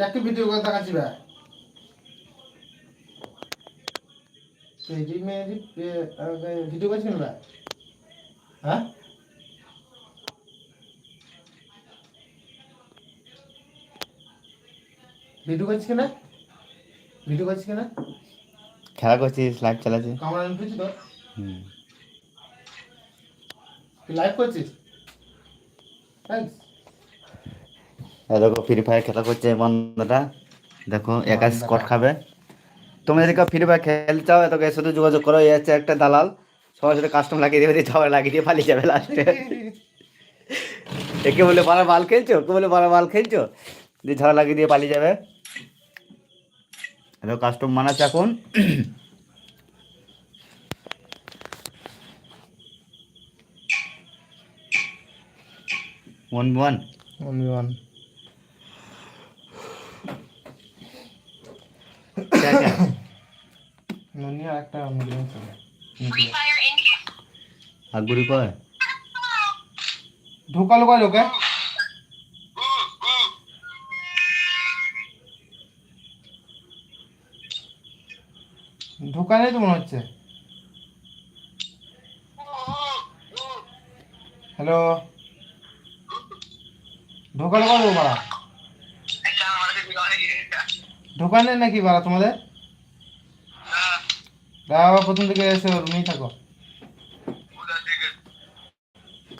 একটু ভিডিও করে দেখাচ্ছি ভাই। তেরি মেরি ভিডিও করছেন ভাই? হ্যাঁ? ভিডিও করছিস না ভিডিও করছিস না খেলা করছিস লাইভ চালাচ্ছিস। নিতেছি তো? হুম। লাইভ করছিস? থ্যাংকস দেখো ফ্রি ফায়ার খেলা করছে বন্ধুটা দেখো একা স্কট খাবে। তুমি যদি ফ্রি ফায়ার খেলতে চাও তোকে এর সাথে যোগাযোগ করো। এই হচ্ছে একটা দালাল। সবার সাথে কাস্টম লাগিয়ে দেবে দিয়ে ঝগড়া লাগিয়ে দিয়ে পালিয়ে যাবে লাস্টে একে বলে বারা মাল খেলছো? ওকে বলে বারা মাল খেলছো? দিয়ে ঝগড়া লাগিয়ে দিয়ে পালিয়ে যাবে। হ্যালো কাস্টম মানাচ্ছে এখন। ওয়ান ওয়ান ওনলি ওয়ান একটা মিলিয়ন চলে আগুরি কয় ঢোকালো কয় লোকে? ঢোকা নেই তো মনে হচ্ছে। হ্যালো? ঢোকালো কয় লোক বাড়া? ঢোকা নেই নাকি বাড়া তোমাদের? দাদা প্রথম থেকে এসে রুমেই থাকো।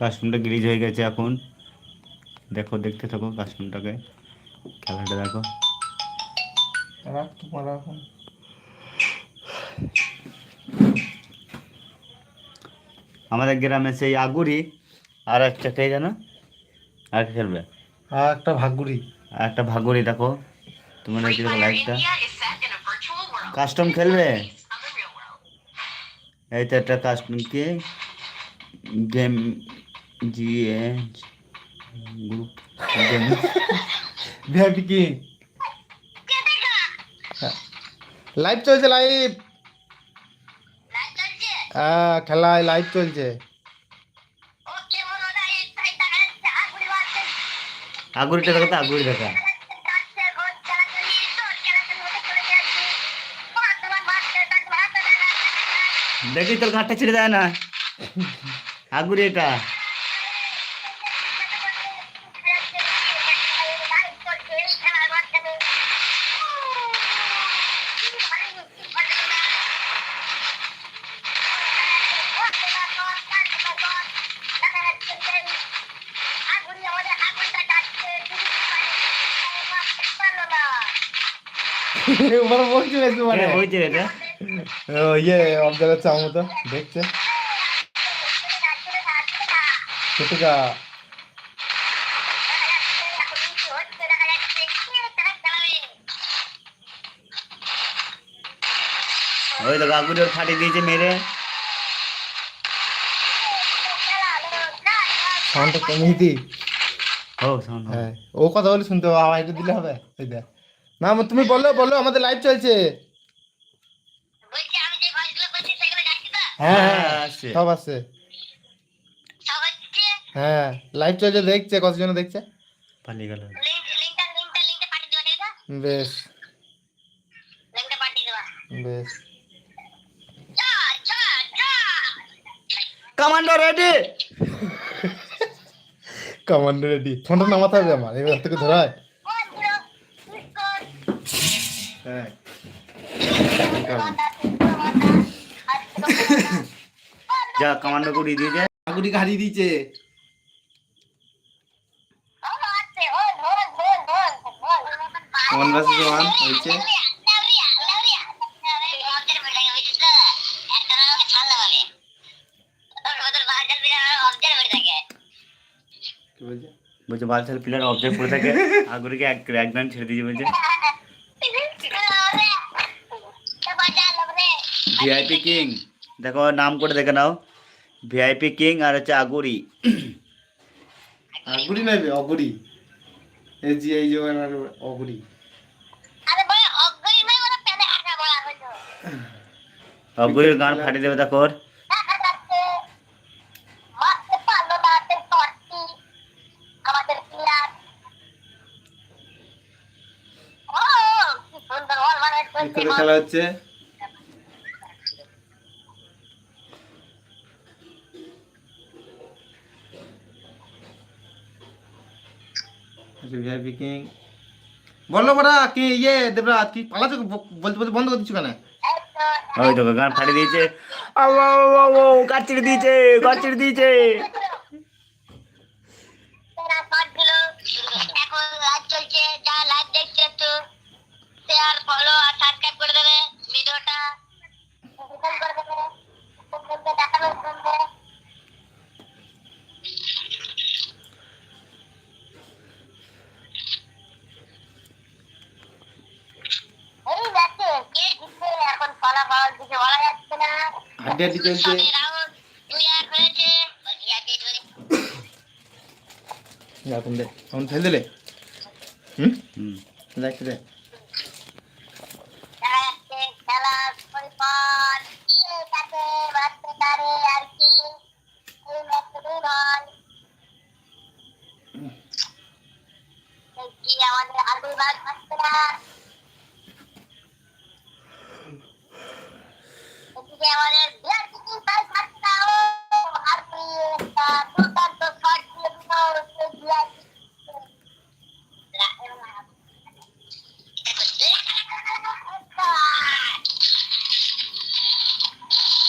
কাস্টমটা গ্রিজ হয়ে গেছে এখন। দেখো দেখতে থাকো কাস্টমটাকে খেলাটা দেখো। রাখ তোমার এখন। আমাদের গ্রামে সেই আগুরি আর একটা কে জানো আর কে খেলবে? আর একটা ভাগুরি। আর একটা ভাগুরি দেখো। তোমার লাইটটা কাস্টম খেলবে? তো একটা game GA group game VIP কি? লাইভ চলছে লাইভ হ্যাঁ খেলায় লাইভ চলছে। আগুরিটা টাকা তো আগুরি দেখা। দেখি তোর ঘাটটা ছেড়ে দেয় না। আগুরি এটা। ওরা বলছে বেশি মানে? হ্যাঁ, হয়েছে এটা। ও ইয়ে অবজার্ভ হচ্ছে আমার মতো দেখছে সেটুকা ওই আগুরি ওর ফাটিয়ে দিয়েছে মেরে। সাউন্ডটা কমিয়ে দি ও হ্যাঁ ও কথা বলে শুনতে হবে আওয়াজটা দিলে হবে। না তুমি বলো বলো আমাদের লাইভ চলছে। হ্যাঁ হ্যাঁ। সব আছে হ্যাঁ লাইভ চলছে দেখছে কতজন দেখছে পালিয়ে গেল বেশ বেশ কমান্ডো রেডি কমান্ডো রেডি ফোনটা নামাতে হবে আমার এবার থেকে ধরায় হ্যাঁ যা কামান্ড গুড়ি দিয়েছে। ওয়ান ভার্সেস ওয়ান বলছে? বালছাল প্লেয়ার অবজার্ভ করে থাকে। আগুরিকে এক একদম ছেড়ে দিয়েছে বলছে। ভিআইপি কিং দেখো নাম করে দেখে নাও। ভিআইপি কিং আর হচ্ছে আগুরি আগুড়ি নয় বে, অগুড়ি এই যে এই যে ওনার অগুড়ি আগুরির গান ফাটিয়ে দেবে দেখো ওর। আমাদের প্লেয়ার ও কি সুন্দর বল মানে খেলা হচ্ছে ভিআইপি কিং বলো বড়া কি ইয়ে দেবরাজ কি পালাতে বলতে বলতে বন্ধ করে দিচ্ছ কেন? ওই দেখো গান ফাটিয়ে দিয়েছে। গাছ ছেড়ে দিয়েছে গাছ ছেড়ে দিয়েছে। এখন লাইভ চলছে যা লাইভ দেখছে একটু। শেয়ার ফলো আর সাবস্ক্রাইব করে দেবে। ভিডিওটা। করে দেবে। দেখানো শুনবে এই যাচ্ছে কে জিতবে এখন ফলাফল কিছু বলা যাচ্ছে না হাড্ডি হাড্ডি চলছে এখন দে যাচ্ছে খেলার ফলাফল কে কাকে বাঁচতে পারে আর কি এই ম্যাচে দুই নয় এই কি আমাদের আলু ভাগ আসছে না এদিকে আমাদের বিয়ার চিকেন ফ্রাই খাচ্ছে না ও আর কি একটা দুর্দান্ত শট দিয়ে দিল সেই বিয়ার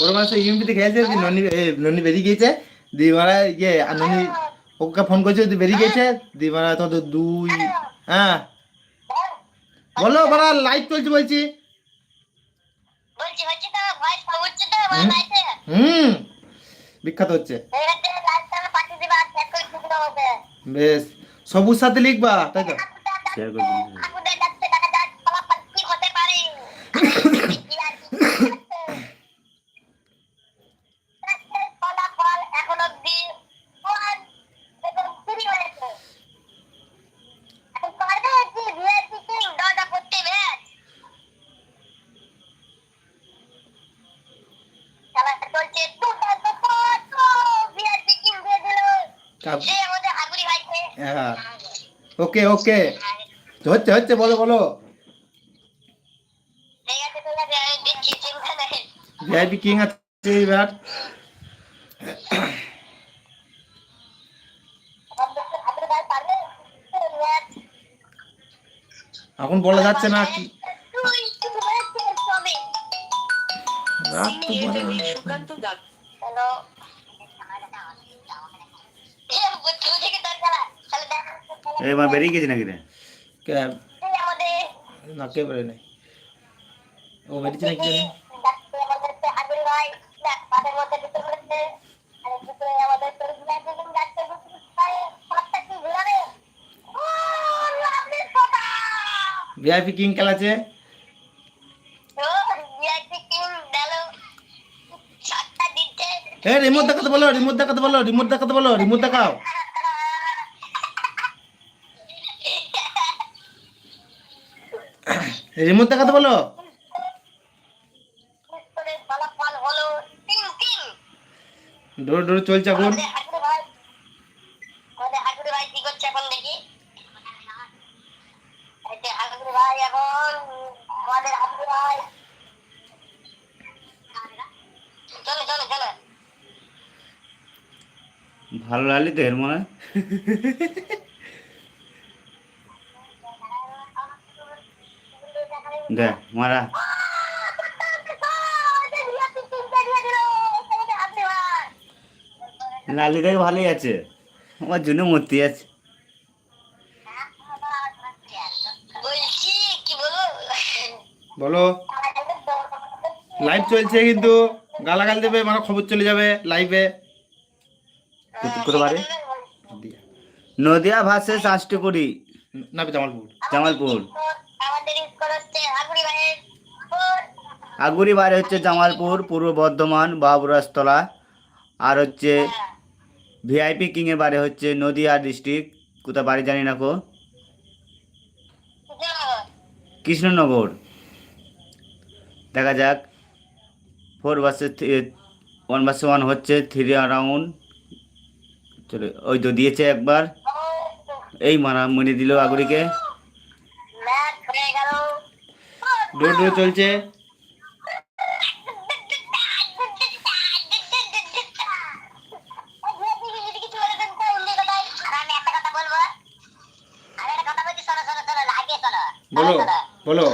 ওর ননি বেরিয়ে গিয়েছে। ইয়ে আর ওকে ফোন করছে দিয়ে বেরিয়ে গিয়েছে। দিয়ে মারা তো দুই হ্যাঁ। বলো, বাড়া লাইভ চলছে বলছি। বলছি হচ্ছে তো ভয়েস হচ্ছে তো আমার লাইফে হুম বিখ্যাত হচ্ছে। বেশ সবুজ সাথে লিখবা তাই তো? শেয়ার করে দিন আপুদের যাচ্ছে দেখা যাক ফলাফল কি হতে পারে কি আর কি হচ্ছে? ফলাফল এখন অব্দি ওয়ান এবং থ্রি হয়েছে এখন পারবে কি ভিআইপি কিং দরজা করতে ম্যাচ খেলাটা চলছে দুর্দান্ত শট ও ভিআইপি কিং দিয়ে দিল কাপ- সে আমাদের হাগুড়ি ভাইকে হ্যাঁ। ওকে ওকে। হচ্ছে হচ্ছে বলো বলো। ভিআইপি কিং আছে এবার এখন বলা যাচ্ছে না কি। রাত তো। বেরিয়ে গেছে নাকি রে? কে? কে নাই। ও বেরিয়েছে নাকি ডাকতে আমাদের তো হাগুড়ি ভাই দেখ মাঠের মধ্যে ঢুকে পড়েছে আর ভিতরে আমাদের তোর ম্যাচ দিন ডাকতে বুঝতে পারে পাঁচটা কি ঘুরাবে ও লাভলি ফটা ভিআইপি কিং খেলাছে ও ভিআইপি কিং ডালো শটটা দিচ্ছে এ রিমোট দেখাতে বলো রিমোট দেখাতে বলো রিমোট দেখাতে বলো রিমোট দেখাও। রিমোট দেখাতে বলো। ডোর ডোর চলছে এখন আমাদের হাগুড়ি ভাই আমাদের হাগুড়ি ভাই কি করছে এখন দেখি এই যে হাগুড়ি ভাই এখন আমাদের হাগুড়ি ভাই চলো চলো চলো ভালো লাগলি তো এর মনে? হয়। দেখ মারা। লালি দেখ ভালোই আছে। আমার জন্য মূর্তি আছে বলছি কি বলব বলো। লাইভ চলছে কিন্তু। গালাগাল দেবে মানে খবর চলে যাবে লাইভে টুক করে বাড়ি। নদিয়া। ভার্সেস রাষ্ট্রপুরী না জামালপুর। জামালপুর। আগুরি বাড়ি। হচ্ছে জামালপুর পূর্ব বর্ধমান বাবুরাজতলা। আর হচ্ছে ভিআইপি কিং এর বাড়ি হচ্ছে নদিয়া ডিস্ট্রিক্ট। কোথা বাড়ি জানি না কো কৃষ্ণনগর। দেখা যাক। ফোর বাসে ওয়ান বাসে ওয়ান হচ্ছে থ্রি রাউন্ড চলো ওই তো দিয়েছে একবার। এই মারা মনে দিল আগুরিকে চলছে। বলো বলো।